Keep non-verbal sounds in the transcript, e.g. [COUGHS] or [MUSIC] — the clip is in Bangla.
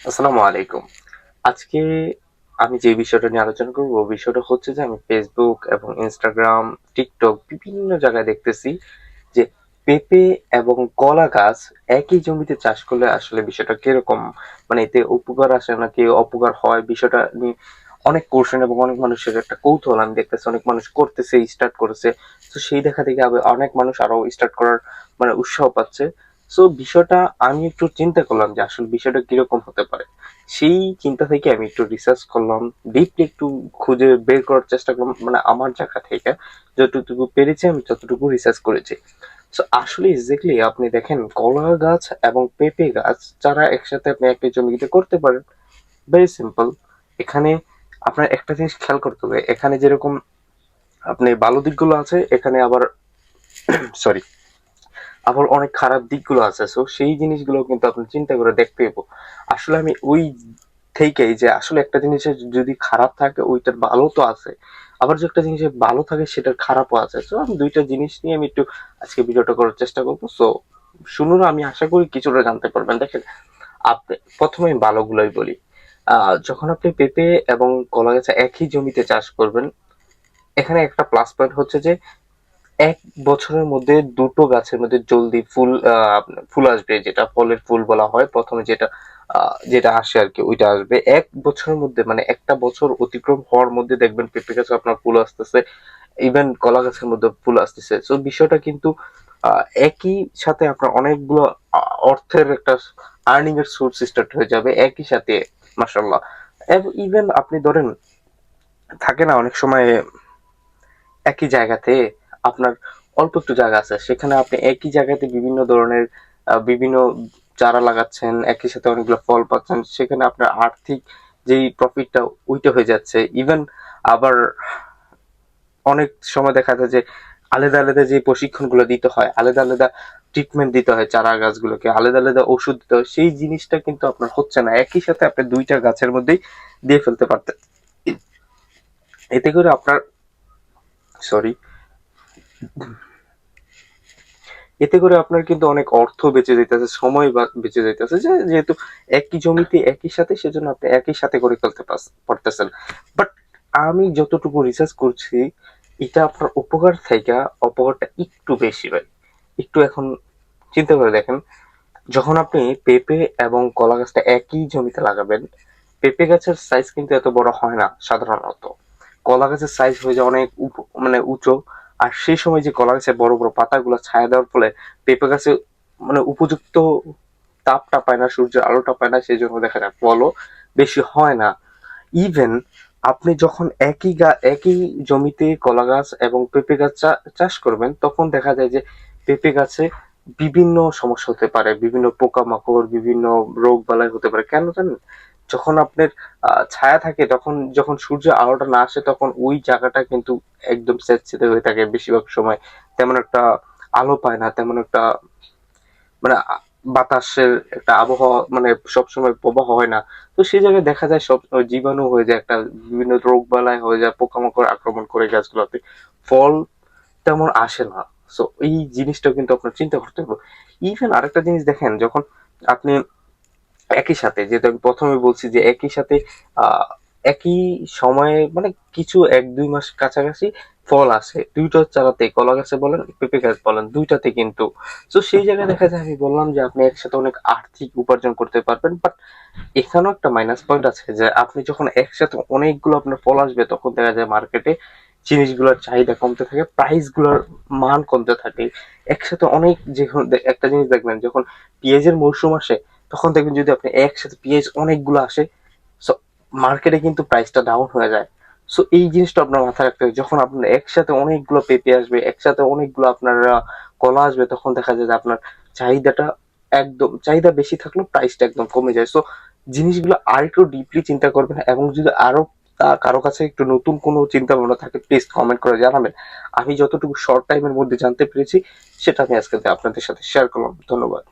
আসসালামু আলাইকুম। আজকে আমি যে বিষয়টা নিয়ে আলোচনা করব বিষয়টা হচ্ছে যে আমি ফেসবুক এবং ইনস্টাগ্রাম টিকটক বিভিন্ন জায়গায় দেখতেছি যে পেঁপে এবং কলা গাছ একই জমিতে চাষ করলে আসলে বিষয়টা কীরকম? মানে এতে উপকার আসে নাকি অপকার হয়? বিষয়টা নিয়ে অনেক কোশ্চেন এবং অনেক মানুষের একটা কৌতূহল আমি দেখতেছি। অনেক মানুষ করতেছে স্টার্ট করেছে। তো সেই দেখা আবার অনেক মানুষ আরও স্টার্ট করার মানে উৎসাহ পাচ্ছে। সো বিষয়টা আমি একটু চিন্তা করলাম যে আসলে বিষয়টা কীরকম হতে পারে। সেই চিন্তা থেকে আমি একটু রিসার্চ করলাম ডিপলি একটু খুঁজে বের করার চেষ্টা করলাম মানে আমার জায়গা থেকে যতটুকু পেরেছি আমি ততটুকু রিসার্চ করেছি। সো আসলে এক্স্যাক্টলি আপনি দেখেন, কলা গাছ এবং পেঁপে গাছ যারা একসাথে আপনি একই জমিতে করতে পারেন ভেরি সিম্পল এখানে আপনার একটা জিনিস খেয়াল করতে হবে, এখানে যেরকম আপনি ভালো দিকগুলো আছে, এখানে আবার [COUGHS] সরি আবার অনেক খারাপ দিকগুলো আছে। সো সেই জিনিসগুলো কিন্তু আপনি চিন্তা করে দেখতে হইব। আসলে আমি ওই থেকেই যে আসলে একটা জিনিসের যদি খারাপ থাকে, ওইটার ভালো তো আছে। আবার যে একটা জিনিসের ভালো থাকে, সেটার খারাপও আছে। সো আমি দুইটা জিনিস নিয়ে আমি একটু আজকে ভিডিওটা করার চেষ্টা করব। সো শুনুন, আমি আশা করি কিছুটা জানতে পারবেন। দেখেন আপনি প্রথমে ভালোগুলোই বলি। যখন আপনি পেঁপে এবং কলা গাছ একই জমিতে চাষ করবেন, এখানে একটা প্লাস পয়েন্ট হচ্ছে যে এক বছরের মধ্যে দুটো গাছের মধ্যে জলদি ফুল ফুল আসবে, যেটা ফলের ফুল বলা হয়। প্রথমে যেটা যেটা আসে আর কি, ওইটা আসবে। এক বছরের মধ্যে মানে একটা বছর অতিক্রম হওয়ার মধ্যে দেখবেন পেঁপে গাছে আপনার ফুল আসতেছে ইভেন কলা গাছের মধ্যে ফুল আসতেছে। তো বিষয়টা কিন্তু একই সাথে আপনার অনেকগুলো অর্থের একটা আর্নিং এর সোর্স স্টার্ট হয়ে যাবে, একই সাথে মাসাল্লাহ ইভেন আপনি ধরেন, থাকে না অনেক সময় একই জায়গাতে আপনার অল্প একটু জায়গা আছে, সেখানে আপনি একই জায়গাতে বিভিন্ন ধরনের বিভিন্ন চারা লাগাচ্ছেন, একই সাথে অনেকগুলো ফল পাচ্ছেন, সেখানে আপনার আর্থিক যেই প্রফিটটা ওইটা হয়ে যাচ্ছে। ইভেন আবার অনেক সময় দেখা যায় যে আলাদা আলাদা যে প্রশিক্ষণগুলো দিতে হয়, আলাদা আলাদা ট্রিটমেন্ট দিতে হয় চারা গাছগুলোকে, আলাদা আলাদা ওষুধ দিতে হয়, সেই জিনিসটা কিন্তু আপনার হচ্ছে না। একই সাথে আপনি দুইটা গাছের মধ্যেই দিয়ে ফেলতে পারতেন। এতে করে আপনার সরি এতে করে আপনার কিন্তু অনেক অর্থ বেঁচে যাইতেছে, সময় বেঁচে যাইতেছে যে যেহেতু একই জমিতে একই সাথে, সেজন্য আপনি একই সাথে করে ফেলতে পারতেছেন। বাট আমি যতটুকু রিসার্চ করছি, এটা আপনার উপকার থেকে অপকারটা একটু বেশি ভাই একটু এখন চিন্তা করে দেখেন, যখন আপনি পেঁপে এবং কলা গাছটা একই জমিতে লাগাবেন, পেঁপে গাছের সাইজ কিন্তু এত বড় হয় না, সাধারণত। কলা গাছের সাইজ হয়ে যায় অনেক মানে উঁচু। আর সেই সময় যে কলা গাছের বড় বড় পাতাগুলো ছায়া দেওয়ার ফলে পেঁপে গাছে মানে উপযুক্ত তাপটা পায় না, সূর্যের আলোটা পায় না সেই জন্য দেখা যায় ফলও বেশি হয় না। ইভেন আপনি যখন একই গা, একই জমিতে কলা গাছ এবং পেঁপে গাছ চাষ করবেন, তখন দেখা যায় যে পেঁপে গাছে বিভিন্ন সমস্যা হতে পারে, বিভিন্ন পোকামাকড়, বিভিন্ন রোগ বালাই হতে পারে। কেন জানেন? যখন আপনার ছায়া থাকে, তখন যখন সূর্যের আলোটা না আসে, তখন ওই জায়গাটা কিন্তু একদম স্যাঁতসেঁতে হয়ে থাকে বেশিরভাগ সময়। তেমন একটা আলো পায় না, তেমন একটা মানে বাতাসের একটা আবহাওয়া মানে সবসময় প্রবাহ হয় না। তো সেই জায়গায় দেখা যায় সব জীবাণু হয়ে যায়, একটা বিভিন্ন রোগ বালাই হয়ে যায়, পোকামাকড় আক্রমণ করে গাছগুলোতে। ফল তেমন আসে না। সো এই জিনিসটা কিন্তু আপনার চিন্তা করতে হবে। ইভেন আরেকটা জিনিস দেখেন, যখন আপনি একই সাথে যেটা আমি প্রথমে বলছি যে একই সাথে একই সময়ে মানে কিছু এক, দুই মাস কাছাকাছি ফল আসে, দুইটা চারাতে কলা গাছে বলেন, পেঁপে গাছ বলেন, দুইটাতে কিন্তু। তো সেই জায়গায় দেখা যায়, আমি বললাম যে আপনি একসাথে অনেক আর্থিক উপার্জন করতে পারবেন বাট এখানেও একটা মাইনাস পয়েন্ট আছে যে আপনি যখন একসাথে অনেকগুলো আপনার ফল আসবে, তখন দেখা যায় মার্কেটে জিনিসগুলোর চাহিদা কমতে থাকে প্রাইসগুলোর মান কমতে থাকে। একসাথে অনেক যখন একটা জিনিস দেখবেন, যখন পেঁয়াজের মৌসুম আসে, তখন দেখবেন যদি আপনি একসাথে পেঁয়াজ অনেকগুলো আসে সো মার্কেটে কিন্তু প্রাইসটা ডাউন হয়ে যায়। সো এই জিনিসটা আপনার মাথায় রাখতে হবে। যখন আপনার একসাথে অনেকগুলো পেঁপে আসবে, একসাথে অনেকগুলো আপনার কলা আসবে, তখন দেখা যায় যে আপনার চাহিদাটা একদম চাহিদা বেশি থাকলেও প্রাইসটা একদম কমে যায়। সো জিনিসগুলো আর একটু ডিপলি চিন্তা করবেন এবং যদি আরও কারও কাছে একটু নতুন কোনো চিন্তা ভাবনা থাকে প্লিজ কমেন্ট করে জানাবেন। আমি যতটুকু শর্ট টাইমের মধ্যে জানতে পেরেছি, সেটা আমি আজকে আপনাদের সাথে শেয়ার করলাম। ধন্যবাদ।